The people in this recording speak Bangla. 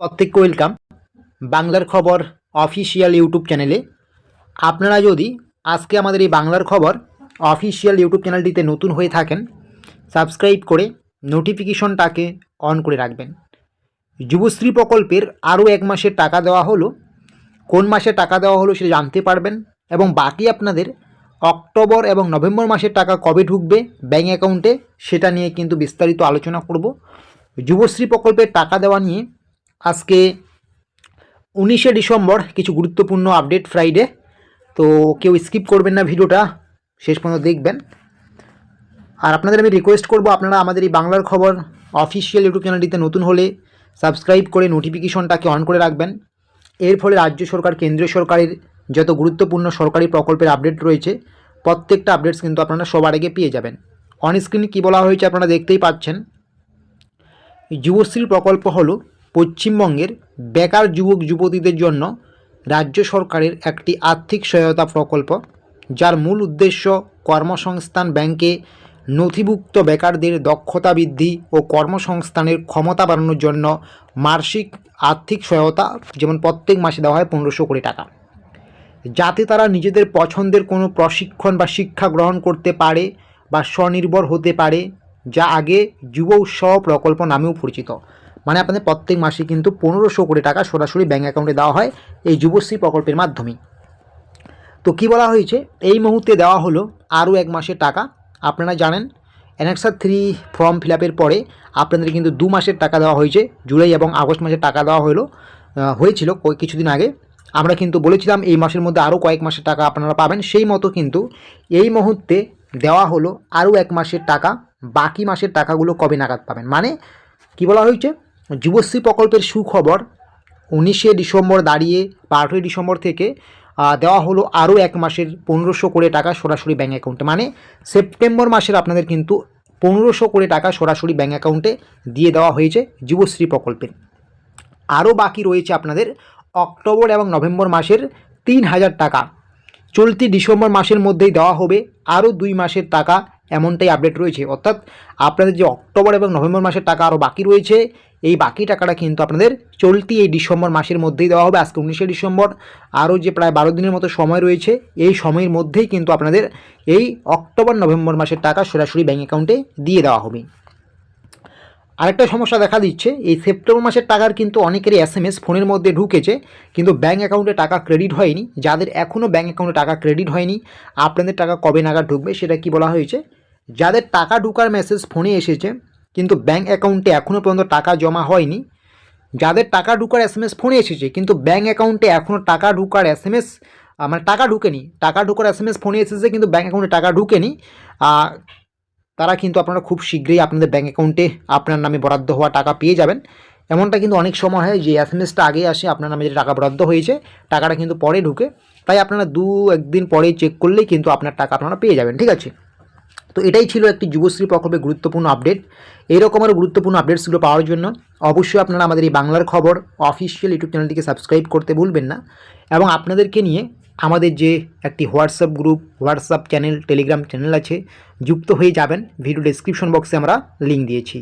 প্রত্যেককে ওয়েলকাম বাংলার খবর অফিসিয়াল ইউটিউব চ্যানেলে আপনারা যদি আজকে আমাদের এই বাংলার খবর অফিসিয়াল ইউটিউব চ্যানেলটিতে নতুন হয়ে থাকেন সাবস্ক্রাইব করে নোটিফিকেশনটাকে অন করে রাখবেন। যুবশ্রী প্রকল্পের আরও এক মাসের টাকা দেওয়া হলো। কোন মাসে টাকা দেওয়া হলো সেটা জানতে পারবেন এবং বাকি আপনাদের অক্টোবর এবং নভেম্বর মাসের টাকা কবে ঢুকবে ব্যাঙ্ক অ্যাকাউন্টে সেটা নিয়ে কিন্তু বিস্তারিত আলোচনা করব। যুবশ্রী প্রকল্পের টাকা দেওয়া নিয়ে আজকে উনিশে ডিসেম্বর কিছু গুরুত্বপূর্ণ আপডেট ফ্রাইডে তো কেউ স্কিপ করবেন না ভিডিওটা, শেষ পর্যন্ত দেখবেন। আর আপনাদের আমি রিকোয়েস্ট করব, আপনারা আমাদের এই বাংলার খবর অফিসিয়াল ইউটিউব চ্যানেলটিতে নতুন হলে সাবস্ক্রাইব করে নোটিফিকেশনটাকে অন করে রাখবেন। এর ফলে রাজ্য সরকার, কেন্দ্রীয় সরকারের যত গুরুত্বপূর্ণ সরকারি প্রকল্পের আপডেট রয়েছে, প্রত্যেকটা আপডেটস কিন্তু আপনারা সবার আগে পেয়ে যাবেন। অন স্ক্রিনে কী বলা হয়েছে আপনারা দেখতেই পাচ্ছেন। যুবশ্রী প্রকল্প হলো পশ্চিমবঙ্গের বেকার যুবক যুবতীদের জন্য রাজ্য সরকারের একটি আর্থিক সহায়তা প্রকল্প, যার মূল উদ্দেশ্য কর্মসংস্থান ব্যাংকে নথিভুক্ত বেকারদের দক্ষতা বৃদ্ধি ও কর্মসংস্থানের ক্ষমতা বাড়ানোর জন্য মাসিক আর্থিক সহায়তা, যেমন প্রত্যেক মাসে দেওয়া হয় পনেরোশো কোটি টাকা। যাতে তারা নিজেদের পছন্দের কোনো প্রশিক্ষণ বা শিক্ষা গ্রহণ করতে পারে বা স্বনির্ভর হতে পারে, যা আগে যুব উৎসাহ প্রকল্প নামেও পরিচিত। মানে আপনাদের প্রত্যেক মাসে কিন্তু পনেরোশো কোটি টাকা সরাসরি ব্যাঙ্ক অ্যাকাউন্টে দেওয়া হয় এই যুবশ্রী প্রকল্পের মাধ্যমে। তো কী বলা হয়েছে? এই মুহূর্তে দেওয়া হলো আরও এক মাসের টাকা। আপনারা জানেন অ্যানেক্সার থ্রি ফর্ম ফিল পরে আপনাদের কিন্তু দু মাসের টাকা দেওয়া হয়েছে। জুলাই এবং আগস্ট মাসের টাকা দেওয়া হলো হয়েছিল কিছুদিন আগে। আমরা কিন্তু বলেছিলাম এই মাসের মধ্যে আরও কয়েক মাসের টাকা আপনারা পাবেন। সেই মতো কিন্তু এই মুহূর্তে দেওয়া হলো আরও এক মাসের টাকা। বাকি মাসের টাকাগুলো কবে নাগাদ পাবেন? মানে কি বলা হয়েছে? যুবশ্রী প্রকল্পের সুখবর উনিশে ডিসেম্বর দাঁড়িয়ে বা আঠেরোই ডিসেম্বর থেকে দেওয়া হলো আরও এক মাসের পনেরোশো কোটি টাকা সরাসরি ব্যাঙ্ক অ্যাকাউন্টে। মানে সেপ্টেম্বর মাসের আপনাদের কিন্তু পনেরোশো কোটি টাকা সরাসরি ব্যাঙ্ক অ্যাকাউন্টে দিয়ে দেওয়া হয়েছে যুবশ্রী প্রকল্পে। আরও বাকি রয়েছে আপনাদের অক্টোবর এবং নভেম্বর মাসের তিন হাজার টাকা। চলতি ডিসেম্বর মাসের মধ্যেই দেওয়া হবে আরও দুই মাসের টাকা এমনটাই আপডেট রয়েছে। অর্থাৎ আপনাদের যে অক্টোবর এবং নভেম্বর মাসের টাকা আরও বাকি রয়েছে, এই বাকি টাকাটা কিন্তু আপনাদের চলতি এই ডিসেম্বর মাসের মধ্যেই দেওয়া হবে। আজকে উনিশে ডিসেম্বর, আরও যে প্রায় বারো দিনের মতো সময় রয়েছে, এই সময়ের মধ্যেই কিন্তু আপনাদের এই অক্টোবর নভেম্বর মাসের টাকা সরাসরি ব্যাঙ্ক অ্যাকাউন্টে দিয়ে দেওয়া হবে। আরেকটা সমস্যা দেখা দিচ্ছে, এই সেপ্টেম্বর মাসের টাকার কিন্তু অনেকেরই এস এম এস ফোনের মধ্যে ঢুকেছে, কিন্তু ব্যাঙ্ক অ্যাকাউন্টে টাকা ক্রেডিট হয়নি, যাদের এখনও ব্যাঙ্ক অ্যাকাউন্টে টাকা ক্রেডিট হয়নি, আপনাদের টাকা কবে নাগাদ ঢুকবে সেটা কি বলা হয়েছে? যাদের টাকা ঢুকার মেসেজ ফোনে এসেছে, কিন্তু ব্যাঙ্ক অ্যাকাউন্টে এখনও পর্যন্ত টাকা জমা হয়নি, যাদের টাকা ঢুকার এস এম এস ফোনে এসেছে, কিন্তু ব্যাঙ্ক অ্যাকাউন্টে এখনও টাকা ঢুকার এস এম এস মানে টাকা ঢুকেনি, টাকা ঢুকার এস এম এস ফোনে এসেছে, কিন্তু ব্যাঙ্ক অ্যাকাউন্টে টাকা ঢুকেনি তারা কিন্তু আপনারা খুব শীঘ্রই আপনাদের ব্যাঙ্ক অ্যাকাউন্টে আপনার নামে বরাদ্দ হওয়া টাকা পেয়ে যাবেন। এমনটা কিন্তু অনেক সময় হয় যে এস এম এসটা আগে আসে, আপনার নামে যে টাকা বরাদ্দ হয়েছে, টাকাটা কিন্তু পরে ঢুকে। তাই আপনারা দু একদিন পরে চেক করলেই কিন্তু আপনার টাকা আপনারা পেয়ে যাবেন, ঠিক আছে? তো এটাই ছিল একটি যুবশ্রী প্রকল্পের গুরুত্বপূর্ণ আপডেট এইরকম আরও গুরুত্বপূর্ণ আপডেটসগুলো পাওয়ার জন্য অবশ্যই আপনারা আমাদের এই বাংলার খবর অফিসিয়াল ইউটিউব চ্যানেলটিকে সাবস্ক্রাইব করতে ভুলবেন না। এবং আপনাদেরকে নিয়ে আমাদের যে একটি WhatsApp group, WhatsApp channel, Telegram channel আছে, যুক্ত হয়ে যাবেন। ভিডিও ডেসক্রিপশন বক্সে আমরা লিঙ্ক দিয়েছি।